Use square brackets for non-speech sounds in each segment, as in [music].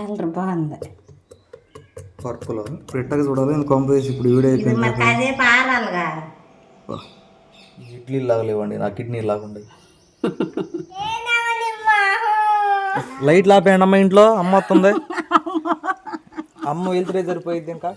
Colour బాగుంది. Purple. పెట్టగా చూడాలి? నేను కొంప వేసి ఇప్పుడు వీడియో అయిపోయింది అదే పారాలుగా. ఇడ్లీ లాగా లేవండి నా కిడ్నీ లాగా ఉండే [laughs] లైట్ లాపేయండి అమ్మ ఇంట్లో అమ్మ వస్తుంది. అమ్మ వెళ్తురే సరిపోయింది ఇంకా.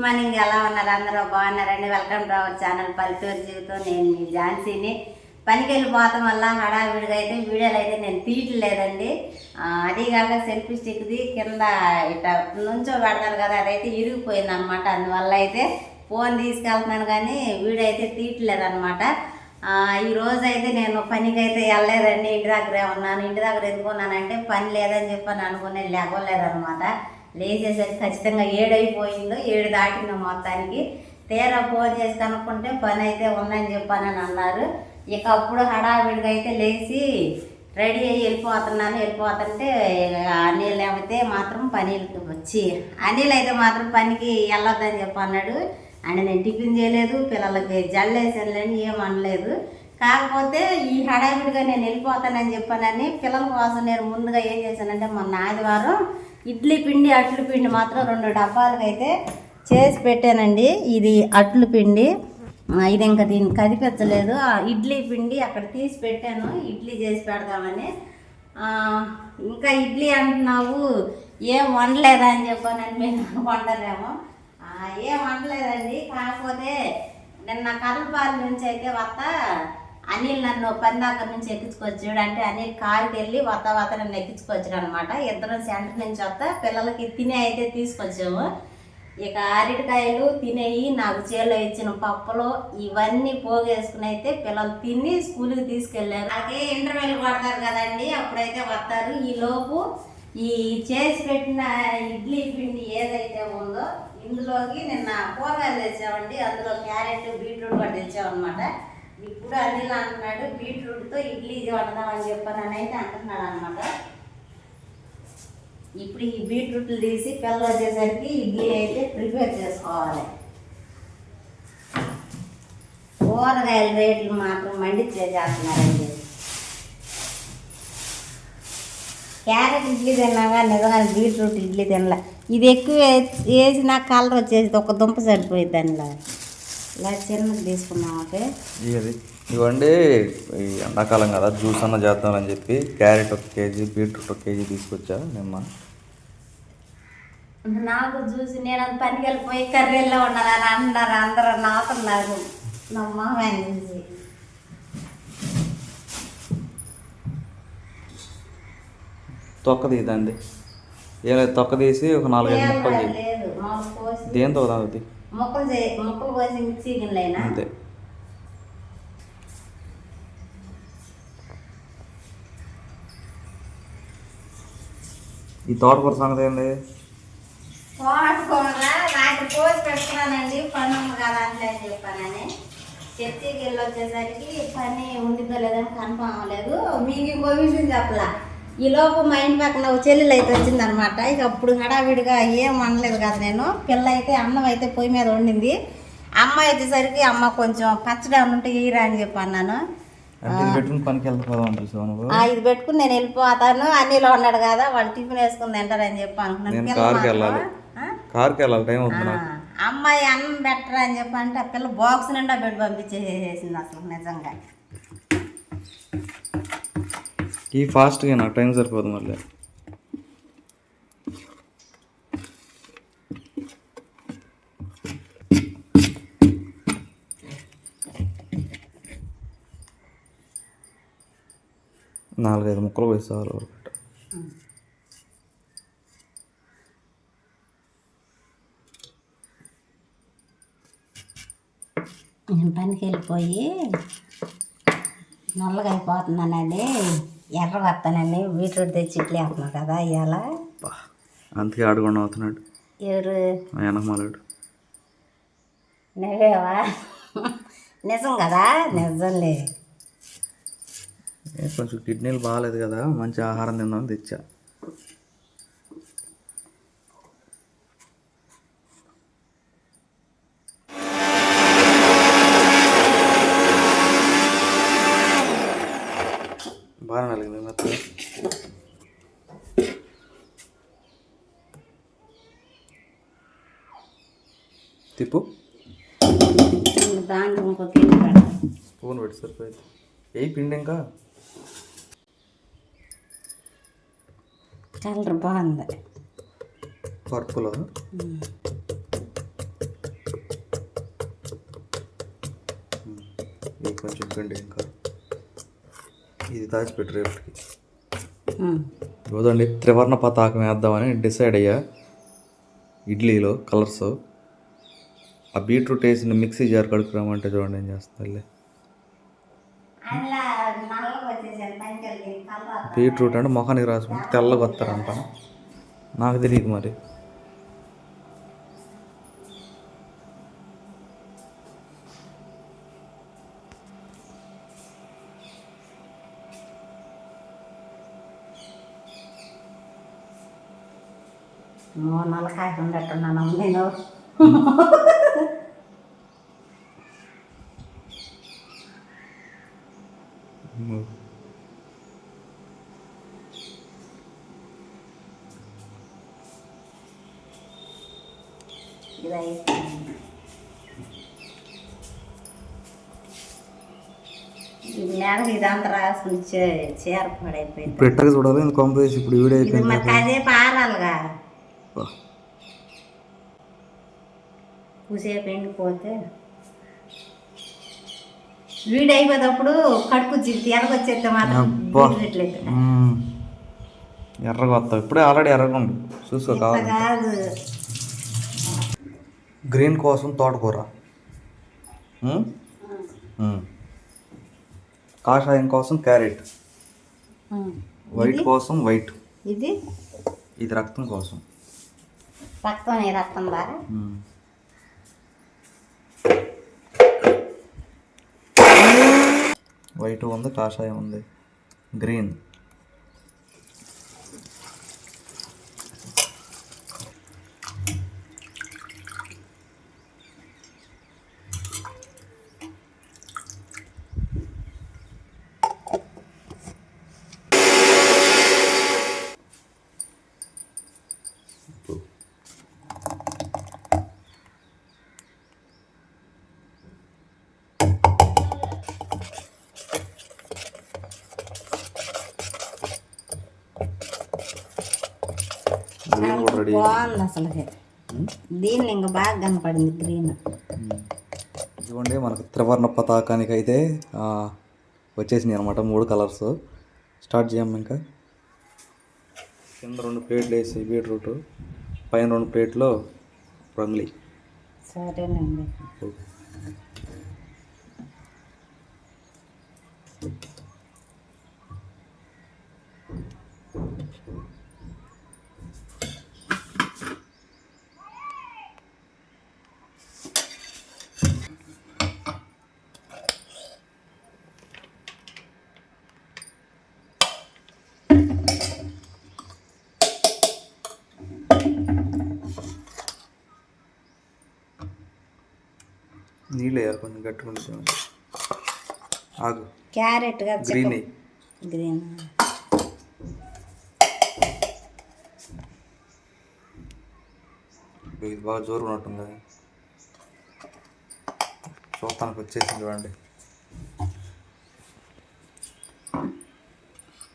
గుడ్ మార్నింగ్ ఎలా ఉన్నారు? అందరూ బాగున్నారండి. వెల్కమ్ టు అవర్ ఛానల్ పల్లెటూరు జీవితం. నేను మీ ఝాన్సీని. పనికి వెళ్ళిపోవటం వల్ల హడావిడిగా అయితే వీడియోలు అయితే నేను తీయట్లేదండి. ఆ, అదీగాక సెల్ఫీ స్టిక్ది కింద ఇట్లా నుంచో పెడతాను కదా అదైతే ఇరిగిపోయింది అనమాట అందువల్ల అయితే ఫోన్ తీసుకెళ్తున్నాను కానీ వీడియో అయితే తీయట్లేదు అనమాట ఈ రోజు అయితే నేను పనికి అయితే వెళ్ళలేదండి. ఇంటి దగ్గరే ఉన్నాను. ఇంటి దగ్గర ఎందుకున్నానంటే పని లేదని చెప్పని అనుకునే లేవలేదనమాట. లేచేసరికి ఖచ్చితంగా ఏడైపోయిందో ఏడు దాటిందో మొత్తానికి. తీరా ఫోన్ చేసి కనుక్కుంటే పని అయితే ఉందని చెప్పానని అన్నారు. ఇక అప్పుడు హడావిడిగా అయితే లేచి రెడీ అయ్యి వెళ్ళిపోతున్నాను వెళ్ళిపోతుంటే అనిల్ లేకపోతే మాత్రం పని వచ్చి అనిల్ అయితే మాత్రం పనికి వెళ్ళొద్దని చెప్పి అన్నాడు అని నేను టిఫిన్ చేయలేదు పిల్లలకి జల్లేసానులేని ఏం అనలేదు. కాకపోతే ఈ హడావిడిగా నేను వెళ్ళిపోతానని చెప్పానని పిల్లల కోసం నేను ముందుగా ఏం చేశానంటే మొన్న ఆదివారం ఇడ్లీ పిండి అట్లు పిండి మాత్రం రెండు డబ్బాలకు అయితే చేసి పెట్టానండి. ఇది అట్లు పిండి. ఇది ఇంకా దీన్ని కదిపించలేదు ఆ ఇడ్లీ పిండి అక్కడ తీసి పెట్టాను. ఇడ్లీ చేసి పెడదామని. ఇంకా ఇడ్లీ అంటున్నావు ఏం వండలేదా? అని చెప్పానని మేము [laughs] వండలేమో. ఏం వండలేదండి. కాకపోతే నిన్న కర్లపాల నుంచి అయితే వత్త అనిల్ నన్ను పందాక నుంచి ఎక్కించుకొచ్చాడు అంటే అనిల్ కారుకి వెళ్ళి వత్త వత నన్ను ఎక్కించుకొచ్చాడు అనమాట ఇద్దరం సెంటర్ నుంచి వస్తా పిల్లలకి తినే అయితే తీసుకొచ్చాము. ఇక అరటికాయలు తినేయి నాకు చేలో ఇచ్చిన పప్పులు ఇవన్నీ పోగేసుకుని అయితే పిల్లలు తిని స్కూల్కి తీసుకెళ్ళారు. అలాగే ఇంటర్వెల్ కొడతారు కదండి అప్పుడైతే వస్తారు. ఈ లోపు ఈ చేసి పెట్టిన ఇడ్లీ పిండి ఏదైతే ఉందో ఇందులోకి నిన్న కూరగాయలు తెచ్చామండి. అందులో క్యారెట్ బీట్రూట్ కూడా తెచ్చామన్నమాట. ఇప్పుడు అనిల్ అంటున్నాడు బీట్రూట్తో ఇడ్లీ వండదామని చెప్పానని అయితే అంటున్నాడు అనమాట ఇప్పుడు ఈ బీట్రూట్లు తీసి పిల్లలు వచ్చేసరికి ఇడ్లీ అయితే ప్రిపేర్ చేసుకోవాలి. కూరగాయల రేట్లు మాత్రం మండిచ్చేసేస్తున్నారండి క్యారెట్ ఇడ్లీ తిన్నాగా నిజంగా బీట్రూట్ ఇడ్లీ తినలే. ఇది ఎక్కువ వేసి- వేసినా కలర్ వచ్చేసి ఒక దుంప సరిపోయింది దానిలో ఇలా చిన్నది ఇది ఇవ్వండి ఈ ఎండాకాలం కదా జ్యూస్ అన్న చేద్దామని చెప్పి క్యారెట్ ఒక కేజీ బీట్రూట్ ఒక కేజీ తీసుకొచ్చా నిన్న నాకు చూసి నేను అది పనికి వెళ్ళిపోయి కర్రీల్లో ఉన్నానని అన్నారు. అందరూ నాతున్నారు నా మొహం చూసి తొక్క తీదండి ఏం లేదు తొక్క తీసి ఒక నాలుగైదు ముక్కలు చేయి లేదు మామూలు కోసి దేంతో అవుతుంది ముక్కలు ముక్కలు కోసి మిక్సీ గిన్నెలైనా? అంతే. ఈ తోటకూర సంగతి ఏంది? తోటకూర కోసి పెట్టుకున్నానండి పని ఉంది కదా అని చెప్పానని. వెళ్ళి వచ్చేసరికి పని ఉండిద్దో లేదని కన్ఫామ్ అవ్వలేదు. మీకు ఇంకో విషయం చెప్పలా. ఈ లోపు మా ఇంటి పక్కన ఒక చెల్లెలు అయితే వచ్చిందనమాట ఇక అప్పుడు హడావిడిగా ఏం అనలేదు కదా నేను. పిల్ల అయితే అన్నం అయితే పొయ్యి మీద వండింది. అమ్మాయి వచ్చేసరికి అమ్మ కొంచెం పచ్చడి ఉంటే వేయరా అని చెప్పి అన్నాను. ఇది పెట్టుకుని నేను వెళ్ళిపోతాను. అన్నిలో ఉన్నాడు కదా వాళ్ళు టిఫిన్ వేసుకుని తింటారని చెప్పి అనుకున్నాను. కార్కి వెళ్ళాలి. టైం అవుతుంది అమ్మాయి అన్నం బెటర్ అని చెప్పి అంటే ఆ పిల్ల బాక్స్ నిండా పెట్టి పంపించేసేసింది అసలు నిజంగా. ఈ ఫాస్ట్గా నాకు టైం సరిపోదు మళ్ళీ. నాలుగైదు ముక్కలు వేసేవాళ్ళు నేను పనికి వెళ్ళిపోయి నల్లగా అయిపోతున్నానండి ఎర్ర వస్తానండి బీట్రూట్ తెచ్చి ఇడ్లీ వేస్తున్నావు కదా ఇవాళ అందుకే ఆడుకుండా అవుతున్నాడు. ఎవరు? వెనకమాలాడు నువ్వేవా? నిజం కదా? నిజంలే. కొంచెం కిడ్నీలు బాగాలేదు కదా మంచి ఆహారం తిందామని తెచ్చా. సరిపోయింది ఏ పిండి ఇంకా? కలర్ బాగుంది. పర్పుల్? ఇది కొంచెం పిండి ఇంకా. ఇది దాచిపెట్టి రేపటికి. ఇవ్వదండి త్రివర్ణ పతాకం వేద్దామని డిసైడ్ అయ్యా. ఇడ్లీలో కలర్స్. ఆ బీట్రూట్ వేసిన మిక్సీ జార్ కడుక్కురామంటే చూడండి ఏం చేస్తుంది అందులో నల్లగా వచ్చేసారు పనికెళ్ళి కలర్ బీట్రూట్ అంటే మొఖానికి రాసుకుంటే తెల్లగా వస్తారంట. నాకు తెలియదు మరి. ఓ నల్లకాయ ఉండట్టున్నాను నేను. మేడం ఇదంతా చే- చీర పడైపోయింది. ఇప్పుడు ఎట్టగా చూడాలి కాంప్రమైజ్ ఇప్పుడు వీడియో అయిపోయింది మరి కాసేపు ఎండిపోతే వీడు అయిపోయేటప్పుడు కడుపు జిగ్గి ఎరగొచ్చేస్తే మాత్రం. ఎర్రగా వస్తావు ఇప్పుడే ఆల్రెడీ ఎర్రగా ఉంది చూసుకో కాదు. గ్రీన్ కోసం తోటకూర. కాషాయం కోసం క్యారెట్. వైట్ కోసం వైట్. ఇది? ఇది రక్తం కోసం. రక్తం రక్తం బాగా. వైట్ ఉంది కాషాయం ఉంది. గ్రీన్. రెడీ బాగుంది అసలు ఇంకా బాగా కనపడింది గ్రీన్ ఇదిగోండి మనకు త్రివర్ణ పతాకానికి అయితే వచ్చేసినాయి అనమాట మూడు కలర్స్. స్టార్ట్ చేయం ఇంకా. కింద రెండు ప్లేట్లు వేసి బీట్రూట్. పైన రెండు ప్లేట్లో రంగులి. సరేనండి. నీళ్ళు వేయాలి కొంచెం గట్టిగా ఉంటుంది ఆగు. Carrot green. గ్రీన్. ఇది బాగా జోరు ఉన్నట్టుంది. చూస్తానికి వచ్చేసింది చూడండి.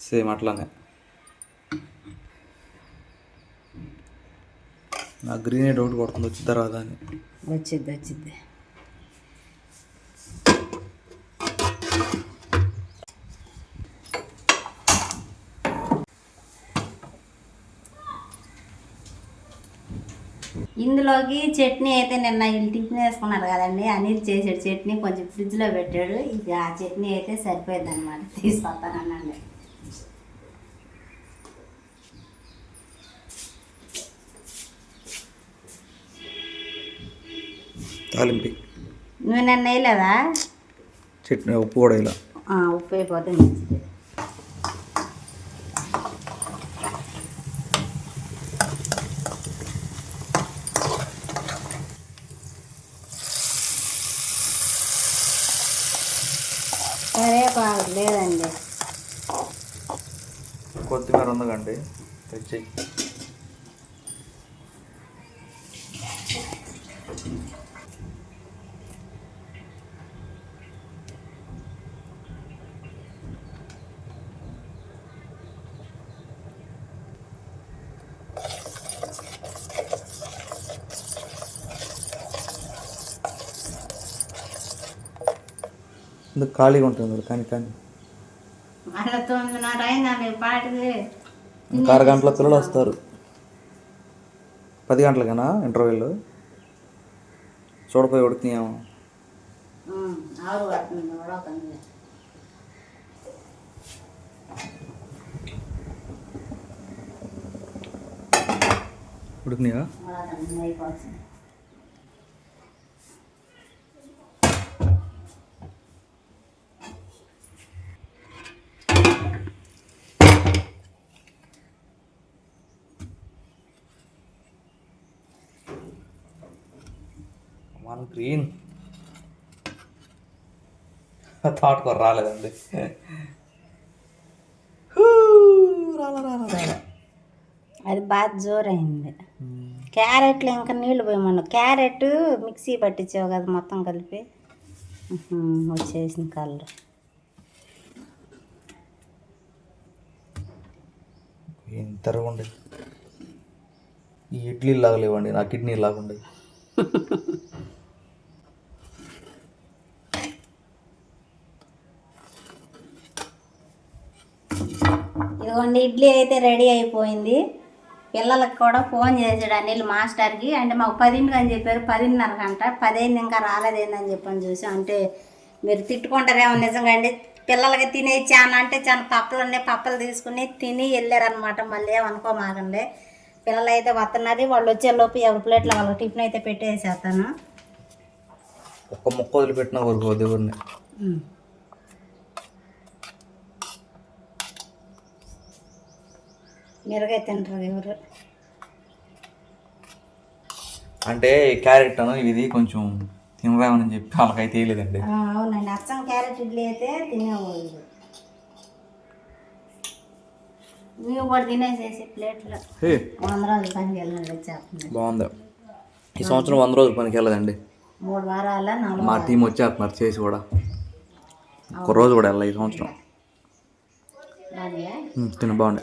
సేమ్ అట్లానే. నా గ్రీన్ డౌట్ కొడుతుంది వచ్చిద్దా రాదా అని. వచ్చిద్ది వచ్చిద్ది ఇందులోకి చట్నీ అయితే నిన్న టిఫిన్ వేసుకున్నారు కదండి. అనిల్ చేసాడు చట్నీ కొంచెం ఫ్రిడ్జ్లో పెట్టాడు. ఇక ఆ చట్నీ అయితే సరిపోయింది అనమాట తీసుకొస్తానన్నాడు తాలింపి. నువ్వు నిన్న వేయలేదా? చట్నీ ఉప్పు కూడా ఉప్పు అయిపోతే మంచిది. சரி ഇത് കാളി കൊണ്ടുവന്നത് കാണിക്കാൻ ఇంకా అరగంటల పిల్లలు వస్తారు. పది గంటలకేనా ఇంటర్వ్యూలు? చూడపోయి ఉడికినాయేమో ఉమ్, గ్రీన్. తాటుకూర రాలేదండి. హూ, రాలా రాలా రాలా అది బాగా జోరైంది. క్యారెట్లు ఇంకా నీళ్ళు పోయమన్నా క్యారెట్ మిక్సీ పట్టించావు కదా మొత్తం కలిపి. ఉహు, వచ్చేసింది కలర్. తెరవండి ఈ ఇడ్లీ లాగా లేవండి నా కిడ్నీ లాగా [laughs] ఇదిగోండి ఇడ్లీ అయితే రెడీ అయిపోయింది. పిల్లలకు కూడా ఫోన్ చేసాడు అనిల్ మాస్టర్కి. అంటే మాకు పదింటికి అని చెప్పారు పదిన్నర గంట. పదైంది ఇంకా రాలేదేందని చెప్పని చూసి అంటే మీరు తిట్టుకుంటారేమో నిజంగా అండి. పిల్లలకి తినే చాన అంటే చాలా పప్పలు ఉన్నాయి పప్పలు తీసుకుని తిని వెళ్ళారనమాట మళ్ళీ ఏమనుకోమాకండి. పిల్లలు అయితే వస్తున్నది వాళ్ళు వచ్చే లోపు ఎవరి ప్లేట్లో వాళ్ళకి టిఫిన్ అయితే పెట్టేసేస్తాను. ఒక్క ముక్క వదిలిపెట్టినా ఊరుకో దేవుడిని మిరగాయ తింటారు ఎవరు. అంటే క్యారెట్ అను ఇది కొంచెం తినరామని చెప్పి వాళ్ళకైతే తెలియదండి. ఆ, అవునండి. అచ్చం క్యారెట్ ఇడ్లీ అయితే తినేవాళ్ళు. మేము కూడా తినేసేసి ప్లేట్లో హే. వంద రోజులు పనికి వెళ్ళినట్టు వచ్చేస్తుంది బాగుంది. ఈ సంవత్సరం వంద రోజులు పనికి వెళ్ళదండి. మూడు వారాల నాలుగు మా టీం వచ్చేస్తున్నారు చేసి కూడా. ఒక రోజు కూడా వెళ్ళాలి ఈ సంవత్సరం. తిన బాగుండే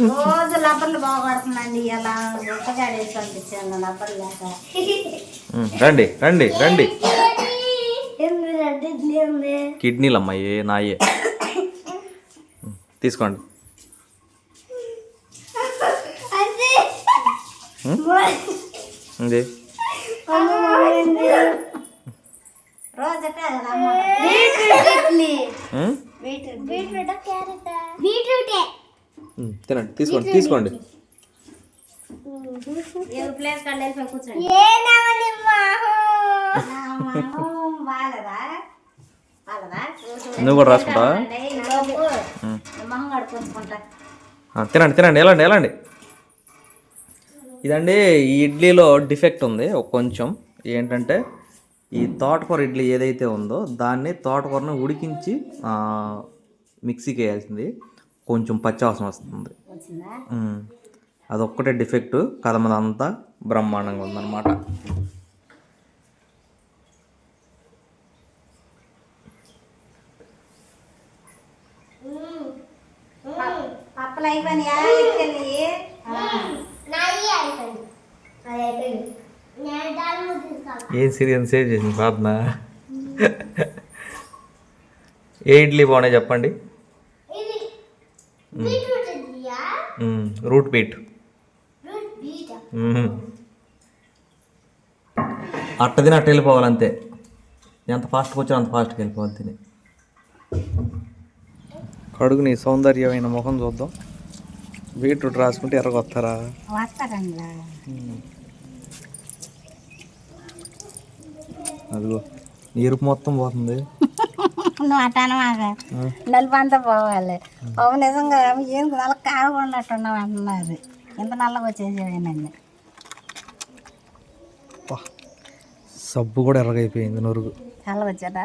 రోజు లబ్బర్లు బాగుపడుతుందండి ఇలా ఉత్తగాడు వేసి పంపించాను లబ్బర్ లేక. రండి రండి రండి. కిడ్నీలు అమ్మాయి నాయే. తీసుకోండి. ఉమ్? బీట్రూటే ఉమ్, తినండి. తీసుకోండి తీసుకోండి. నువ్వు కూడా ఆ, తినండి తినండి వెళ్ళండి వెళ్ళండి. ఇదండి ఈ ఇడ్లీలో డిఫెక్ట్ ఉంది కొంచెం. ఏంటంటే ఈ తోటకూర ఇడ్లీ ఏదైతే ఉందో దాన్ని తోటకూరని ఉడికించి ఆ, మిక్సీకి వేయాల్సింది. కొంచెం పచ్చివాసన వస్తుంది. వచ్చిందా? ఉమ్. అదొక్కటే డిఫెక్ట్. అంతా బ్రహ్మాండంగా ఉందన్నమాట. ఏం సీరియల్ సేవ్ చేసింది ప్రార్థన ఏ ఇడ్లీ బాగున్నాయి చెప్పండి మ్మ్. Route beat. అట్ట తిని అట్ట వెళ్ళిపోవాలి అంతే. ఎంత ఫాస్ట్గా వచ్చా అంత ఫాస్ట్గా వెళ్ళిపోవాలి తిని. కడుగు నీ సౌందర్యమైన ముఖం చూద్దాం. బీట్రూట్ రాసుకుంటే ఎర్రగొస్తారా వస్తారండి అదిగో ఎరుపు మొత్తం పోతుంది. నువ్వు అటాను మాకు నలుపంతా పోవాలి. పప్పు నిజంగా ఏం నల్ల కాకుండా అంటున్నారు. ఇంత నల్లగా వచ్చేసేవేనండి. సబ్బు కూడా ఎర్రగైపోయింది నురుగు. చాలా వచ్చాట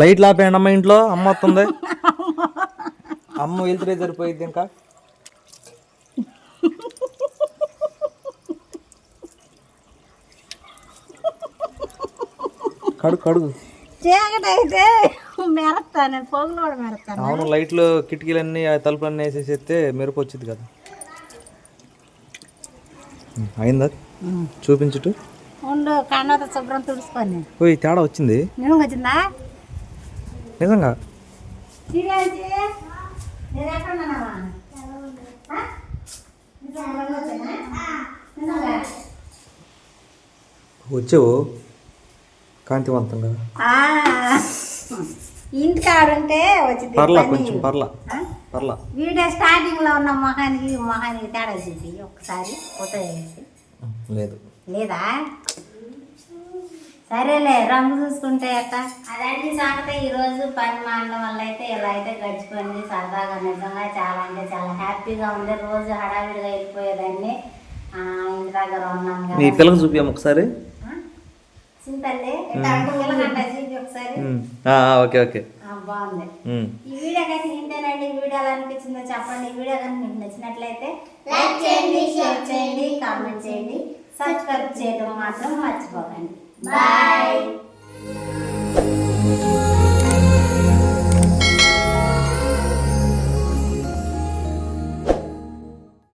లైట్ ఆపేయండి అమ్మ ఇంట్లో అమ్మ వస్తుంది. [laughs] అమ్మ వెళ్తే సరిపోయింది ఇంకా. కడుగు కడుగు చీకటి అయితే మెరస్తాను నేను పొగలు కూడా మెరస్తాను అవును లైట్లు కిటికీలన్నీ ఆ తలుపులన్నీ వేసేసేస్తే మెరుపు వచ్చింది కదా. అయిందా? చూపించుటు ఉండు కన్నత శుభ్రం తుడుచుకొని ఓయ్ తేడా వచ్చింది. నిజంగా సీరియల్జీ కాంతివంతంగా. ఆ, ఇంటికి ఆడుంటే వచ్చింది పర్లా. కొంచెం పర్లా? పర్లా. వీడియో స్టార్టింగ్లో ఉన్న మొహానికి మొహానికి తేడా చూపి ఒకసారి ఫోటో లేదు. లేదా? సరేలే రంగు చూసుకుంటే అట్ట అదండి సంగతి. ఈ రోజు పని మానడం వల్ల అయితే ఇలా అయితే గడిచిపోయింది. సరదాగా నిజంగా చాలా అంటే చాలా హ్యాపీగా ఉంది. రోజు హడావిడిగా వెళ్ళిపోయేదాన్ని ఇంటి దగ్గర ఉన్నాం నీ కదా పిల్లకి చూపియాము ఒకసారి సింతల్లి పిల్లగంట చూపి ఒకసారి ఉమ్, ఆ, ఆ, ఓకే ఓకే. ఆ, బాగుంది. ఈ వీడియో కానీ ఇంతేనండి ఈ వీడియో ఎలా అనిపించిందో చెప్పండి. ఈ వీడియో కానీ మీకు నచ్చినట్లయితే లైక్ చేయండి షేర్ చేయండి కామెంట్ చేయండి. సబ్స్క్రైబ్ చేయడం మాత్రం మర్చిపోకండి. బాయ్